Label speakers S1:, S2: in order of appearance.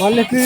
S1: వాళ్ళకి